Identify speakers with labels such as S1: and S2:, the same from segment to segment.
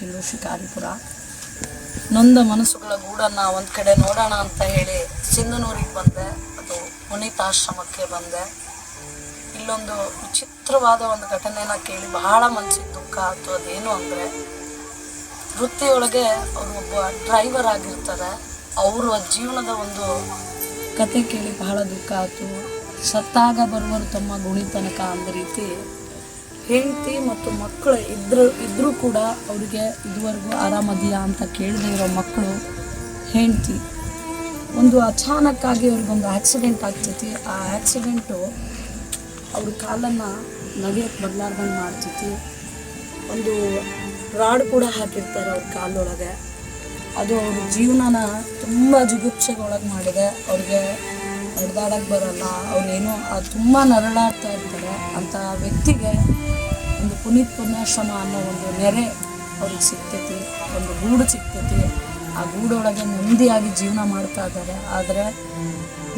S1: ವಕೀಲರು ಶಿಕಾರಿಪುರ ನೊಂದ ಮನಸ್ಸುಗಳ ಗೂಡನ್ನ ಒಂದು ಕಡೆ ನೋಡೋಣ ಅಂತ ಹೇಳಿ ಸಿಂಧನೂರಿಗೆ ಬಂದೆ. ಅದು ಪುನೀತಾಶ್ರಮಕ್ಕೆ ಬಂದೆ. ಇಲ್ಲೊಂದು ವಿಚಿತ್ರವಾದ ಒಂದು ಘಟನೆನ ಕೇಳಿ ಬಹಳ ಮನಸ್ಸಿಗೆ ದುಃಖ ಆಯ್ತು. ಅದೇನು ಅಂದರೆ, ವೃತ್ತಿಯೊಳಗೆ ಅವರು ಒಬ್ಬ ಡ್ರೈವರ್ ಆಗಿರ್ತಾರೆ. ಅವರ ಜೀವನದ ಒಂದು ಕತೆ ಕೇಳಿ ಬಹಳ ದುಃಖ ಆಯ್ತು. ಸತ್ತಾಗ ಬರುವರು ತಮ್ಮ ಗುಣಿ ತನಕ ಅಂದ ರೀತಿ ಹೆಂಡತಿ ಮತ್ತು ಮಕ್ಕಳು ಇದ್ರು, ಇದ್ರೂ ಕೂಡ ಅವರಿಗೆ ಇದುವರೆಗೂ ಆರಾಮದಿಯಾ ಅಂತ ಕೇಳದೇ ಮಕ್ಕಳು ಹೆಂಡತಿ. ಒಂದು ಅಚಾನಕ್ಕಾಗಿ ಅವ್ರಿಗೊಂದು ಆಕ್ಸಿಡೆಂಟ್ ಆಗ್ತೈತಿ. ಆ ಆಕ್ಸಿಡೆಂಟು ಅವ್ರ ಕಾಲನ್ನು ನಡೆಯೋಕ್ಕೆ ಬದಲಾರ್ದಂಗೆ ಮಾಡ್ತೈತಿ. ಒಂದು ರಾಡ್ ಕೂಡ ಹಾಕಿರ್ತಾರೆ ಅವ್ರ ಕಾಲೊಳಗೆ. ಅದು ಅವ್ರ ಜೀವನನ ತುಂಬ ಜಿಗುಪ್ಸೆಗೊಳಗೆ ಮಾಡಿದೆ. ಅವ್ರಿಗೆ ನಡೆದಾಡಕ್ಕೆ ಬರಲ್ಲ. ಅವ್ರೇನೋ ತುಂಬ ನರಳಾಡ್ತಾ ಇರ್ತಾರೆ ಅಂತ ವ್ಯಕ್ತಿಗೆ ಪುನೀತ್ ಪುಣ್ಯಾಶ್ರಮ ಅನ್ನೋ ಒಂದು ನೆರೆ ಅವ್ರಿಗೆ ಸಿಗ್ತೈತಿ, ಒಂದು ಗೂಡು ಸಿಗ್ತೈತಿ. ಆ ಗೂಡೊಳಗೆ ನೆಮ್ಮದಿಯಾಗಿ ಜೀವನ ಮಾಡ್ತಾ ಇದ್ದಾರೆ. ಆದರೆ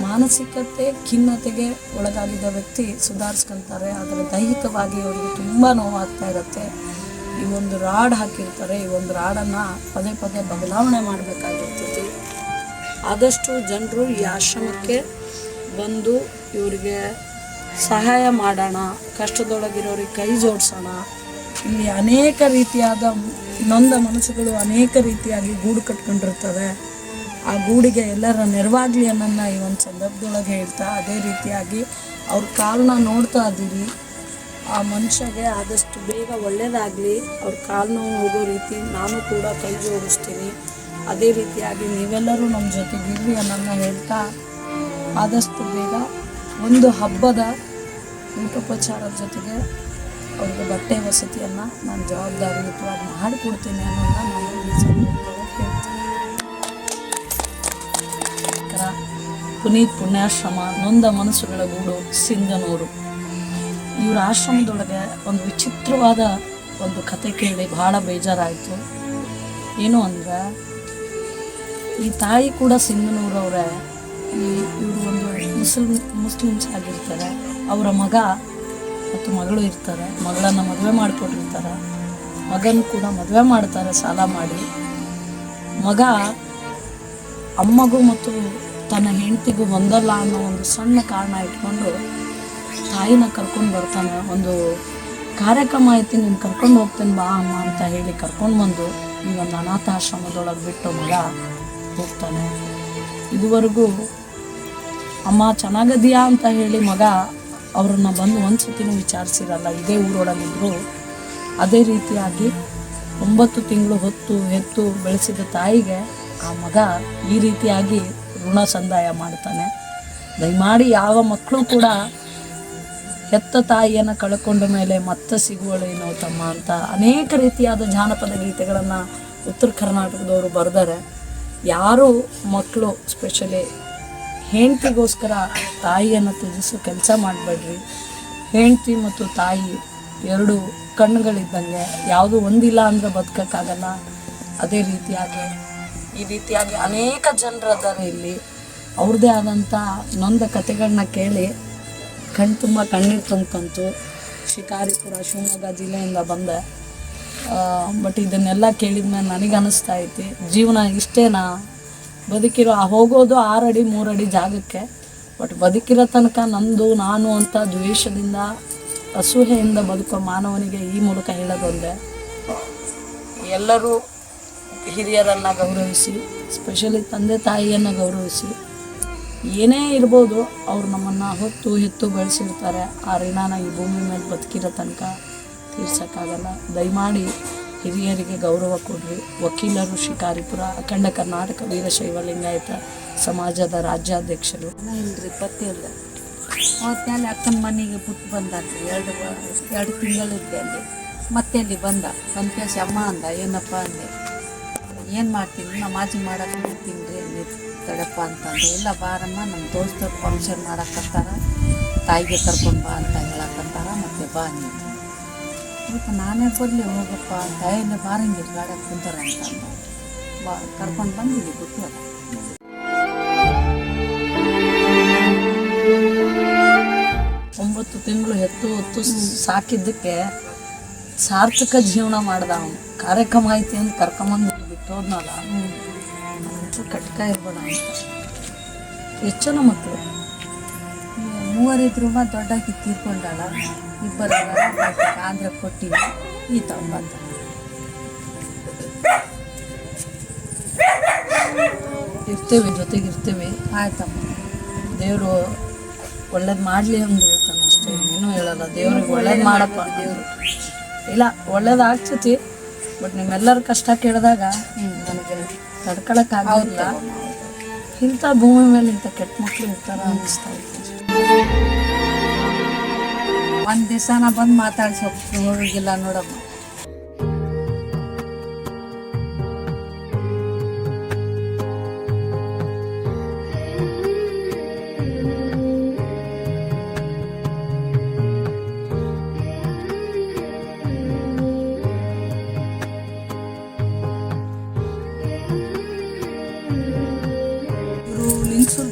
S1: ಮಾನಸಿಕತೆ, ಖಿನ್ನತೆಗೆ ಒಳಗಾಗಿದ್ದ ವ್ಯಕ್ತಿ ಸುಧಾರಿಸ್ಕೊಂತಾರೆ. ಆದರೆ ದೈಹಿಕವಾಗಿ ಅವರಿಗೆ ತುಂಬ ನೋವಾಗ್ತಾ ಇರುತ್ತೆ. ಈ ಒಂದು ರಾಡ್ ಹಾಕಿರ್ತಾರೆ. ಈ ಒಂದು ರಾಡನ್ನು ಪದೇ ಪದೇ ಬದಲಾವಣೆ ಮಾಡಬೇಕಾಗಿರ್ತೈತಿ. ಆದಷ್ಟು ಜನರು ಈ ಆಶ್ರಮಕ್ಕೆ ಬಂದು ಇವರಿಗೆ ಸಹಾಯ ಮಾಡೋಣ, ಕಷ್ಟದೊಳಗಿರೋರಿಗೆ ಕೈ ಜೋಡಿಸೋಣ. ಇಲ್ಲಿ ಅನೇಕ ರೀತಿಯಾದ ನೊಂದ ಮನಸ್ಸುಗಳು ಅನೇಕ ರೀತಿಯಾಗಿ ಗೂಡು ಕಟ್ಕೊಂಡಿರ್ತವೆ. ಆ ಗೂಡಿಗೆ ಎಲ್ಲರ ನೆರವಾಗಲಿ ಅನ್ನೋನ್ನ ಈ ಒಂದು ಸಂದರ್ಭದೊಳಗೆ ಹೇಳ್ತಾ, ಅದೇ ರೀತಿಯಾಗಿ ಅವ್ರ ಕಾಲನ್ನ ನೋಡ್ತಾ ಇದ್ದೀರಿ. ಆ ಮನುಷ್ಯಗೆ ಆದಷ್ಟು ಬೇಗ ಒಳ್ಳೇದಾಗಲಿ, ಅವ್ರ ಕಾಲು ನೋವು ಹೋಗೋ ರೀತಿ ನಾನು ಕೂಡ ಕೈ ಜೋಡಿಸ್ತೀನಿ. ಅದೇ ರೀತಿಯಾಗಿ ನೀವೆಲ್ಲರೂ ನಮ್ಮ ಜೊತೆಗಿರ್ಲಿ ಅನ್ನೋನ್ನ ಹೇಳ್ತಾ, ಆದಷ್ಟು ಬೇಗ ಒಂದು ಹಬ್ಬದ ಊಟೋಪಚಾರದ ಜೊತೆಗೆ ಅವ್ರಿಗೆ ಬಟ್ಟೆ ವಸತಿಯನ್ನು ನಾನು ಜವಾಬ್ದಾರಿಯುತವಾಗಿ ಮಾಡಿಕೊಡ್ತೀನಿ ಅನ್ನೋದನ್ನ ನಾನು ಹೇಳ್ತೀನಿ. ಪುನೀತ್ ಪುಣ್ಯಾಶ್ರಮ, ನೊಂದ ಮನಸ್ಸುಗಳ ಗೂಡು, ಸಿಂಗನೂರು. ಇವರ ಆಶ್ರಮದೊಳಗೆ ಒಂದು ವಿಚಿತ್ರವಾದ ಒಂದು ಕತೆ ಕೇಳಿ ಬಹಳ ಬೇಜಾರಾಯಿತು. ಏನು ಅಂದ್ರೆ, ಈ ತಾಯಿ ಕೂಡ ಸಿಂಧನೂರವರೇ ಈ ಇವರು ಒಂದು ಮುಸ್ಲಿಂ, ಮುಸ್ಲಿಮ್ಸ್ ಆಗಿರ್ತಾರೆ. ಅವರ ಮಗ ಮತ್ತು ಮಗಳು ಇರ್ತಾರೆ. ಮಗಳನ್ನು ಮದುವೆ ಮಾಡಿಕೊಟ್ಟಿರ್ತಾರೆ. ಮಗನ ಕೂಡ ಮದುವೆ ಮಾಡ್ತಾರೆ, ಸಾಲ ಮಾಡಿ. ಮಗ ಅಮ್ಮಗೂ ಮತ್ತು ತನ್ನ ಹೆಂಡತಿಗೂ ಹೊಂದಲ್ಲ ಅನ್ನೋ ಒಂದು ಸಣ್ಣ ಕಾರಣ ಇಟ್ಕೊಂಡು ತಾಯಿನ ಕರ್ಕೊಂಡು ಬರ್ತಾನೆ. ಒಂದು ಕಾರ್ಯಕ್ರಮ ಐತಿ, ನೀನು ಕರ್ಕೊಂಡು ಹೋಗ್ತೇನೆ ಬಾ ಅಮ್ಮ ಅಂತ ಹೇಳಿ ಕರ್ಕೊಂಡು ಬಂದು ಈ ಒಂದು ಅನಾಥಾಶ್ರಮದೊಳಗೆ ಬಿಟ್ಟು ಮಗ ಹೋಗ್ತಾನೆ. ಇದುವರೆಗೂ ಅಮ್ಮ, ಚೆನ್ನಾಗದಿಯಾ ಅಂತ ಹೇಳಿ ಮಗ ಅವ್ರನ್ನ ಬಂದು ಒಂದು ಸತಿನೂ ವಿಚಾರಿಸಿರಲ್ಲ. ಇದೇ ಊರೊಳಗಿದ್ರು. ಅದೇ ರೀತಿಯಾಗಿ ಒಂಬತ್ತು ತಿಂಗಳು ಹೊತ್ತು ಹೆತ್ತು ಬೆಳೆಸಿದ ತಾಯಿಗೆ ಆ ಮಗ ಈ ರೀತಿಯಾಗಿ ಋಣ ಸಂದಾಯ ಮಾಡ್ತಾನೆ. ದಯಮಾಡಿ ಯಾವ ಮಕ್ಕಳು ಕೂಡ ಹೆತ್ತ ತಾಯಿಯನ್ನು ಕಳ್ಕೊಂಡ ಮೇಲೆ ಮತ್ತೆ ಸಿಗುವಳೇನೋ ತಮ್ಮ ಅಂತ ಅನೇಕ ರೀತಿಯಾದ ಜಾನಪದ ಗೀತೆಗಳನ್ನು ಉತ್ತರ ಕರ್ನಾಟಕದವರು ಬರೆದರೆ ಯಾರು ಮಕ್ಕಳು ಸ್ಪೆಷಲಿ ಹೆಂಡತಿಗೋಸ್ಕರ ತಾಯಿಯನ್ನು ತ್ಯಜಿಸೋ ಕೆಲಸ ಮಾಡಬೇಡ್ರಿ. ಹೆಂಡತಿ ಮತ್ತು ತಾಯಿ ಎರಡು ಕಣ್ಣುಗಳಿದ್ದಂಗೆ ಯಾವುದು ಒಂದಿಲ್ಲ ಅಂದರೆ ಬದುಕೋಕ್ಕಾಗಲ್ಲ. ಅದೇ ರೀತಿಯಾಗಿ ಈ ರೀತಿಯಾಗಿ ಅನೇಕ ಜನರದ್ದಾರೆ ಇಲ್ಲಿ. ಅವ್ರದ್ದೇ ಆದಂಥ ನೊಂದ ಕತೆಗಳನ್ನ ಕೇಳಿ ಕಣ್ಣು ತುಂಬ ಕಣ್ಣೀರು ತುಂಬ್ಕಂತು ಶಿಕಾರಿಪುರ, ಶಿವಮೊಗ್ಗ ಜಿಲ್ಲೆಯಿಂದ ಬಂದೆ. ಬಟ್ ಇದನ್ನೆಲ್ಲ ಕೇಳಿದ್ಮೇಲೆ ನನಗೆ ಅನಿಸ್ತಾ ಐತಿ, ಜೀವನ ಇಷ್ಟೇನಾ? ಬದುಕಿರೋ ಹೋಗೋದು ಆರಡಿ, ಮೂರಡಿ ಜಾಗಕ್ಕೆ. ಬಟ್ ಬದುಕಿರೋ ತನಕ ನಂದು, ನಾನು ಅಂತ ದ್ವೇಷದಿಂದ ಅಸೂಹೆಯಿಂದ ಬದುಕೋ ಮಾನವನಿಗೆ ಈ ಮೂಲಕ ಹೇಳೋದೊಂದೇ ಎಲ್ಲರೂ ಹಿರಿಯರನ್ನು ಗೌರವಿಸಿ ಸ್ಪೆಷಲಿ ತಂದೆ ತಾಯಿಯನ್ನು ಗೌರವಿಸಿ, ಏನೇ ಇರ್ಬೋದು ಅವ್ರು ನಮ್ಮನ್ನು ಹೊತ್ತು ಹೆತ್ತು ಬೆಳೆಸಿರ್ತಾರೆ. ಆ ಋಣನ ಈ ಭೂಮಿ ಮೇಲೆ ಬದುಕಿರೋ ತನಕ ತೀರ್ಸೋಕ್ಕಾಗಲ್ಲ. ದಯಮಾಡಿ ಹಿರಿಯರಿಗೆ ಗೌರವ ಕೊಡ್ರಿ. ವಕೀಲರು, ಶಿಕಾರಿಪುರ, ಅಖಂಡ ಕರ್ನಾಟಕ ವೀರಶೈವ ಲಿಂಗಾಯತ ಸಮಾಜದ ರಾಜ್ಯಾಧ್ಯಕ್ಷರು.
S2: ಇಲ್ರಿ ಪತ್ತಿಲ್ಲ ಅವತ್ಮೇಲೆ ಅಕ್ಕನ ಮನೆಗೆ ಬಿಟ್ಟು ಬಂದಿ ಎರಡು ಎರಡು ತಿಂಗಳಿದ್ದೆ ಅಲ್ಲಿ. ಮತ್ತೆ ಅಲ್ಲಿ ಬಂದ. ಸಂತೋಷ ಅಮ್ಮ ಅಂದ, ಏನಪ್ಪ ಅಂದೆ. ಏನು ಮಾಡ್ತೀನಿ? ನಮ್ಮ ಅಜ್ಜಿ ಮಾಡಕ್ಕೆ ಹೋಗ್ತೀನಿ ರೀ ಅಲ್ಲಿ, ತಡಪ್ಪ ಅಂತಂದು ಇಲ್ಲ ಬಾರಮ್ಮ, ನಮ್ಮ ದೋಸ್ತರು ಫಂಕ್ಷನ್ ಮಾಡಕ್ಕತ್ತಾರ ತಾಯಿಗೆ ಕರ್ಕೊಂಡು ಬಾ ಅಂತ ಹೇಳಕ್ಕಂತಾರ ಮತ್ತೆ ಬಾ ನೀನು. ಸ್ವಲ್ಪ ನಾನೇ ಬರಲಿ ಹೋಗಪ್ಪ ಅಂತ ಇಲ್ಲ ಬಾರಂಗಿಲ್ಲ ಗಾಡಿ ಕುಂತಾರ ಅಂತ. ಬಾ, ಕರ್ಕೊಂಡು ಬಂದಿದ್ದೆ ಬಿಟ್ಟು
S1: ಒಂಬತ್ತು ತಿಂಗಳು ಹೆತ್ತು ಹೊತ್ತು ಸಾಕಿದ್ದಕ್ಕೆ ಸಾರ್ಥಕ ಜೀವನ ಮಾಡ್ದ ಅವನು. ಕಾರ್ಯಕ್ರಮ ಐತಿ ಅಂತ ಕರ್ಕೊಂಬಂದು ಬಿಟ್ಟೋದ್ನಲ್ಲ ಕಟ್ಕ ಇರ್ಬೇಡ ಅಂತ. ಎಷ್ಟು ಜನ ಮಕ್ಕಳು
S2: ಮೂವರಿದ್ರು ದೊಡ್ಡಾಕಿ ತೀರ್ಕೊಂಡಲ್ಲ. ಇಬ್ಬರು ಆಂಧ್ರ ಕೊಟ್ಟಿವಿ ಈ ತಂಬಂತ
S1: ಇರ್ತೇವೆ ಜೊತೆಗೆ ಇರ್ತೇವೆ.
S2: ಆಯ್ತಮ್ಮ.
S1: ದೇವರು ಒಳ್ಳೇದು ಮಾಡಲಿ ಅಂತ ಹೇಳ್ತಾನೆ ಅಷ್ಟೇ. ಏನೂ ಹೇಳಲ್ಲ. ದೇವ್ರಿಗೆ ಒಳ್ಳೇದು ಮಾಡಪ್ಪ. ದೇವರು. ಇಲ್ಲ ಒಳ್ಳೇದು ಆಗ್ತೈತಿ ಬಟ್ ನಿಮ್ಮೆಲ್ಲರ ಕಷ್ಟ ಕೇಳಿದಾಗ ನನಗೆ ತಡ್ಕೊಳಕ್ಕಾಗಲ್ಲ ಇಂಥ ಭೂಮಿ ಮೇಲೆ ಇಂಥ ಕೆಟ್ಟ ಮಕ್ಕಳು ಇರ್ತಾರ ಅನ್ನಿಸ್ತಾ ಇತ್ತು
S2: ಒಂದ್ ದಿವ್ಸನ ಬಂದು ಮಾತಾಡ್ಸಿ ಹೋಗಿಲ್ಲ ನೋಡಮ್ಮ.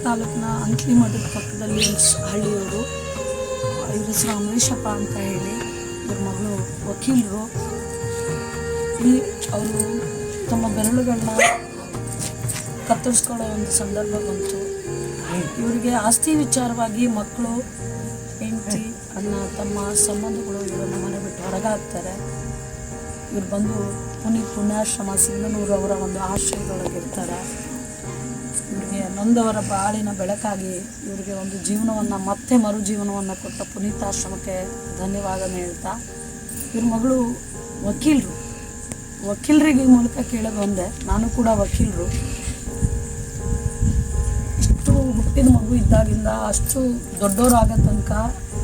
S1: ತಾಲೂಕಿನ ಅಂಕ್ಲಿ ಮಠದ ಪಕ್ಕದಲ್ಲಿ ಹಳ್ಳಿಯವರು ಇವ್ರ ಹೆಸರು ಅಮರೀಶಪ್ಪ ಅಂತ ಹೇಳಿ ಇವ್ರ ಮಗಳು ವಕೀಲರು. ಈ ಅವರು ತಮ್ಮ ಬೆರಳುಗಳನ್ನ ಕತ್ತರಿಸ್ಕೊಳ್ಳೋ ಒಂದು ಸಂದರ್ಭ ಬಂತು. ಇವರಿಗೆ ಆಸ್ತಿ ವಿಚಾರವಾಗಿ ಮಕ್ಕಳು, ಹೆಂಡತಿ, ಅಣ್ಣ, ತಮ್ಮ ಸಂಬಂಧಗಳು ಇವರನ್ನು ಮನೆ ಬಿಟ್ಟು ಹೊರಗಾಗ್ತಾರೆ. ಇವ್ರು ಬಂದು ಪುನೀತ್ ಪುಣ್ಯಾಶ್ರಮ ಸಿಂಗನೂರು ಅವರ ಒಂದು ಆಶ್ರಯದೊಳಗಿರ್ತಾರೆ ಇವರಿಗೆ, ನೊಂದವರ ಬಾಳಿನ ಬೆಳಕಾಗಿ ಇವರಿಗೆ ಒಂದು ಜೀವನವನ್ನು, ಮತ್ತೆ ಮರುಜೀವನವನ್ನು ಕೊಟ್ಟ ಪುನೀತಾಶ್ರಮಕ್ಕೆ ಧನ್ಯವಾದ ಹೇಳ್ತಾ, ಇವ್ರ ಮಗಳು ವಕೀಲರು. ವಕೀಲರಿಗೆ ಮೂಲಕ ಕೇಳೋದು ಒಂದೇ, ನಾನು ಕೂಡ ವಕೀಲರು. ಇಷ್ಟು ಹುಟ್ಟಿದ ಮಗು ಇದ್ದಾಗಿಂದ ಅಷ್ಟು ದೊಡ್ಡವರು ಆಗೋ ತನಕ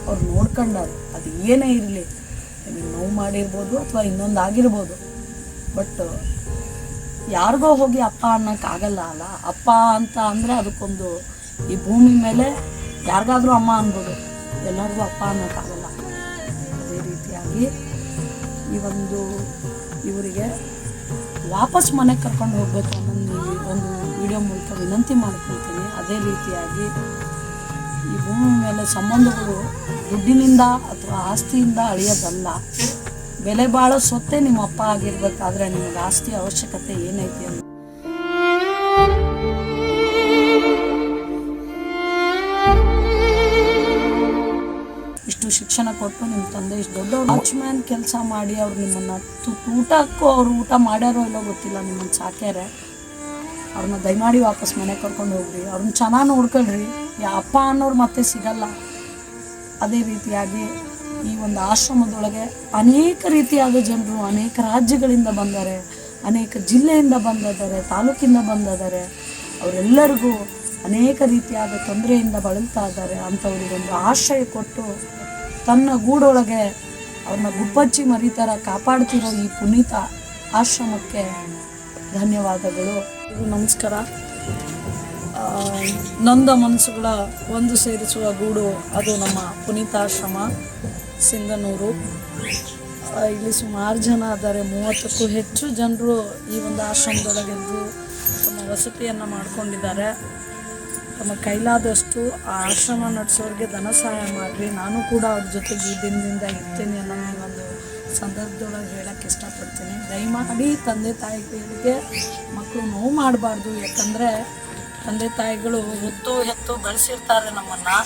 S1: ಅವ್ರು ನೋಡ್ಕೊಂಡಾರೆ. ಅದು ಏನೇ ಇರಲಿ ನೋವು ಮಾಡಿರ್ಬೋದು ಅಥವಾ ಇನ್ನೊಂದು ಆಗಿರ್ಬೋದು ಬಟ್ ಯಾರಿಗೋ ಹೋಗಿ ಅಪ್ಪ ಅನ್ನೋಕ್ಕಾಗಲ್ಲ ಅಲ್ಲ? ಅಪ್ಪ ಅಂತ ಅಂದರೆ ಅದಕ್ಕೊಂದು ಈ ಭೂಮಿ ಮೇಲೆ ಯಾರಿಗಾದ್ರೂ ಅಮ್ಮ ಅನ್ಬೋದು. ಎಲ್ಲರಿಗೂ ಅಪ್ಪ ಅನ್ನೋಕ್ಕಾಗಲ್ಲ. ಅದೇ ರೀತಿಯಾಗಿ ಈ ಒಂದು ಇವರಿಗೆ ವಾಪಸ್ ಮನೆಗೆ ಕರ್ಕೊಂಡು ಹೋಗ್ಬೇಕು ಅನ್ನೋದು ಒಂದು ವಿಡಿಯೋ ಮೂಲಕ ವಿನಂತಿ ಮಾಡ್ಕೊಳ್ತೀನಿ. ಅದೇ ರೀತಿಯಾಗಿ ಈ ಭೂಮಿ ಮೇಲೆ ಸಂಬಂಧಗಳು ದುಡ್ಡಿನಿಂದ ಅಥವಾ ಆಸ್ತಿಯಿಂದ ಅಳಿಯೋದಲ್ಲ. ಬೆಲೆ ಬಾಳೋ ಸೊತ್ತೆ ನಿಮ್ಮ ಅಪ್ಪ ಆಗಿರ್ಬೇಕಾದ್ರೆ ನಿಮಗೆ ಆಸ್ತಿ ಅವಶ್ಯಕತೆ ಏನೈತಿ ಅಂತ. ಇಷ್ಟು ಶಿಕ್ಷಣ ಕೊಟ್ಟು ನಿಮ್ಮ ತಂದೆ ಇಷ್ಟು ದೊಡ್ಡ ವಾಚ್ಮ್ಯಾನ್ ಕೆಲಸ ಮಾಡಿ ಅವ್ರು ನಿಮ್ಮನ್ನು ಊಟಕ್ಕೂ ಅವ್ರು ಊಟ ಮಾಡ್ಯಾರೋ ಇಲ್ಲೋ ಗೊತ್ತಿಲ್ಲ ನಿಮ್ಮನ್ನು ಸಾಕ್ಯಾರೆ. ಅವ್ರನ್ನ ದಯಮಾಡಿ ವಾಪಸ್ ಮನೆಗೆ ಕರ್ಕೊಂಡು ಹೋಗ್ರಿ. ಅವ್ರನ್ನ ಚೆನ್ನಾಗಿ ನೋಡ್ಕೊಳ್ರಿ. ಯಾ ಅಪ್ಪ ಅನ್ನೋರು ಮತ್ತೆ ಸಿಗಲ್ಲ. ಅದೇ ರೀತಿಯಾಗಿ ಈ ಒಂದು ಆಶ್ರಮದೊಳಗೆ ಅನೇಕ ರೀತಿಯಾದ ಜನರು ಅನೇಕ ರಾಜ್ಯಗಳಿಂದ ಬಂದರೆ, ಅನೇಕ ಜಿಲ್ಲೆಯಿಂದ ಬಂದಿದ್ದಾರೆ ತಾಲೂಕಿಂದ ಬಂದಿದ್ದಾರೆ ಅವರೆಲ್ಲರಿಗೂ ಅನೇಕ ರೀತಿಯಾದ ತೊಂದರೆಯಿಂದ ಬಳಲ್ತಾ ಇದ್ದಾರೆ ಅಂಥವ್ರಿಗೊಂದು ಆಶ್ರಯ ಕೊಟ್ಟು ತನ್ನ ಗೂಡೊಳಗೆ ಅವ್ರನ್ನ ಗುಪ್ಪಚ್ಚಿ ಮರಿತರ ಕಾಪಾಡ್ತಿರೋ ಈ ಪುನೀತ ಆಶ್ರಮಕ್ಕೆ ಧನ್ಯವಾದಗಳು. ನಮಸ್ಕಾರ. ನೊಂದ ಮನಸ್ಸುಗಳ ಒಂದು ಸೇರಿಸುವ ಗೂಡು, ಅದು ನಮ್ಮ ಪುನೀತಾಶ್ರಮ. ಸಿಂಧನೂರು. ಇಲ್ಲಿ ಸುಮಾರು ಜನ ಆದರೆ ಮೂವತ್ತಕ್ಕೂ ಹೆಚ್ಚು ಜನರು ಈ ಒಂದು ಆಶ್ರಮದೊಳಗೆದ್ದು ತಮ್ಮ ವಸತಿಯನ್ನು ಮಾಡಿಕೊಂಡಿದ್ದಾರೆ. ತಮ್ಮ ಕೈಲಾದಷ್ಟು ಆ ಆಶ್ರಮ ನಡೆಸೋರಿಗೆ ಧನ ಸಹಾಯ ಮಾಡಿರಿ. ನಾನು ಕೂಡ ಅವ್ರ ಜೊತೆಗೆ ಈ ದಿನದಿಂದ ಇರ್ತೀನಿ ಅನ್ನೋ ಒಂದು ಸಂದರ್ಭದೊಳಗೆ ಹೇಳಕ್ಕೆ ಇಷ್ಟಪಡ್ತೀನಿ. ದಯಮಾಡಿ ತಂದೆ ತಾಯಿಗಳಿಗೆ ಮಕ್ಕಳು ನೋವು ಮಾಡಬಾರ್ದು. ಯಾಕಂದರೆ ತಂದೆ ತಾಯಿಗಳು ಹೊತ್ತು ಹೆತ್ತು ಬೆಳೆಸಿರ್ತಾರೆ ನಮ್ಮನ್ನು.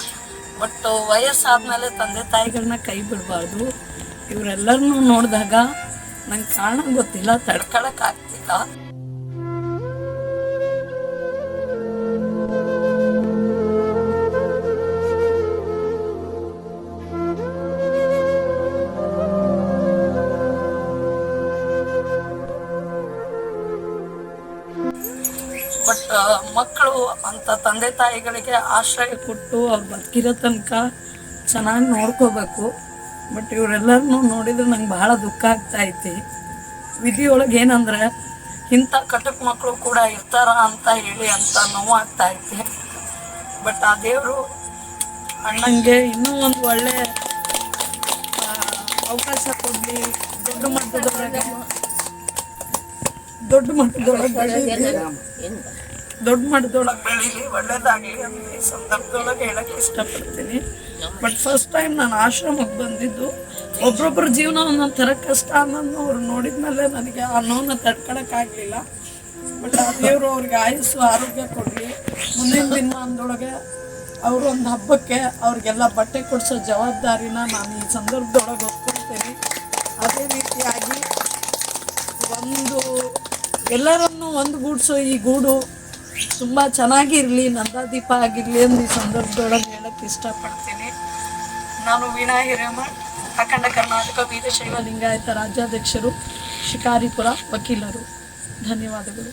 S1: ಬಟ್ ವಯಸ್ಸಾದ್ಮೇಲೆ ತಂದೆ ತಾಯಿಗಳನ್ನ ಕೈ ಬಿಡಬಾರ್ದು. ಇವರೆಲ್ಲರನ್ನೂ ನೋಡಿದಾಗ ನಂಗೆ ಕಾರಣ ಗೊತ್ತಿಲ್ಲ ತಡ್ಕೊಳಕ್ಕಾಗ್ತಿಲ್ಲ ಅಂತ ತಂದೆ ತಾಯಿಗಳಿಗೆ ಆಶ್ರಯ ಕೊಟ್ಟು ಅವ್ರು ಬದುಕಿರೋ ತನಕ ಚೆನ್ನಾಗಿ ನೋಡ್ಕೋಬೇಕು. ಬಟ್ ಇವರೆಲ್ಲರನ್ನೂ ನೋಡಿದ್ರೆ ನಂಗೆ ಬಹಳ ದುಃಖ ಆಗ್ತಾ ಐತಿ. ವಿಧಿಯೊಳಗೆ ಏನಂದ್ರೆ, ಇಂಥ ಕಟಕ್ ಮಕ್ಕಳು ಕೂಡ ಇರ್ತಾರ ಅಂತ ಹೇಳಿ ಅಂತ ನೋವಾಗ್ತಾ ಐತಿ. ಬಟ್ ಆ ದೇವರು ಅಣ್ಣಂಗೆ ಇನ್ನೂ ಒಂದು ಒಳ್ಳೆ ಅವಕಾಶ ಕೊಡಲಿ. ದೊಡ್ಡ ಮಟ್ಟದೊಳಗೆ ದೊಡ್ಡ ಮಟ್ಟದೊಳಗೆ. ದೊಡ್ಡ ಮಟ್ಟದೊಳಗೆ ಬೆಳೀಲಿ, ಒಳ್ಳೇದಾಗಲಿ ಅಂತ ಈ ಸಂದರ್ಭದೊಳಗೆ ಹೇಳಕ್ಕೆ ಇಷ್ಟಪಡ್ತೀನಿ. ಬಟ್ ಫಸ್ಟ್ ಟೈಮ್ ನಾನು ಆಶ್ರಮಕ್ಕೆ ಬಂದಿದ್ದು ಒಬ್ರೊಬ್ಬರ ಜೀವನ ಒಂದೊಂದು ಥರ ಕಷ್ಟ ಅನ್ನೋದನ್ನ ಅವ್ರು ನೋಡಿದ್ಮೇಲೆ ನನಗೆ ಆ ನೋವನ್ನ ತಡ್ಕೊಳಕ್ಕಾಗಲಿಲ್ಲ ಬಟ್ ಆ ದೇವರು ಅವ್ರಿಗೆ ಆಯುಸ್ಸು, ಆರೋಗ್ಯ ಕೊಡಲಿ. ಮುಂದಿನ ದಿನಮಾನದೊಳಗೆ ಅವರು ಒಂದು ಹಬ್ಬಕ್ಕೆ ಅವ್ರಿಗೆಲ್ಲ ಬಟ್ಟೆ ಕೊಡಿಸೋ ಜವಾಬ್ದಾರಿನ ನಾನು ಈ ಸಂದರ್ಭದೊಳಗೆ ಒಪ್ಕೊಳ್ತೇನೆ. ಅದೇ ರೀತಿಯಾಗಿ ಒಂದು ಎಲ್ಲರನ್ನು ಒಂದು ಗೂಡ್ಸೋ ಈ ಗೂಡು ತುಂಬ ಚೆನ್ನಾಗಿರಲಿ, ನಂದಾದೀಪ ಆಗಿರಲಿ ಅಂತ ಈ ಸಂದರ್ಭದೊಳಗೆ ಹೇಳಕ್ಕೆ ಇಷ್ಟಪಡ್ತೀನಿ. ನಾನು ವೀಣಾ ಹಿರೇಮಠ್ ಅಖಂಡ ಕರ್ನಾಟಕ ವೀರಶೈವ ಲಿಂಗಾಯತ ರಾಜ್ಯಾಧ್ಯಕ್ಷರು, ಶಿಕಾರಿಪುರ ವಕೀಲರು. ಧನ್ಯವಾದಗಳು.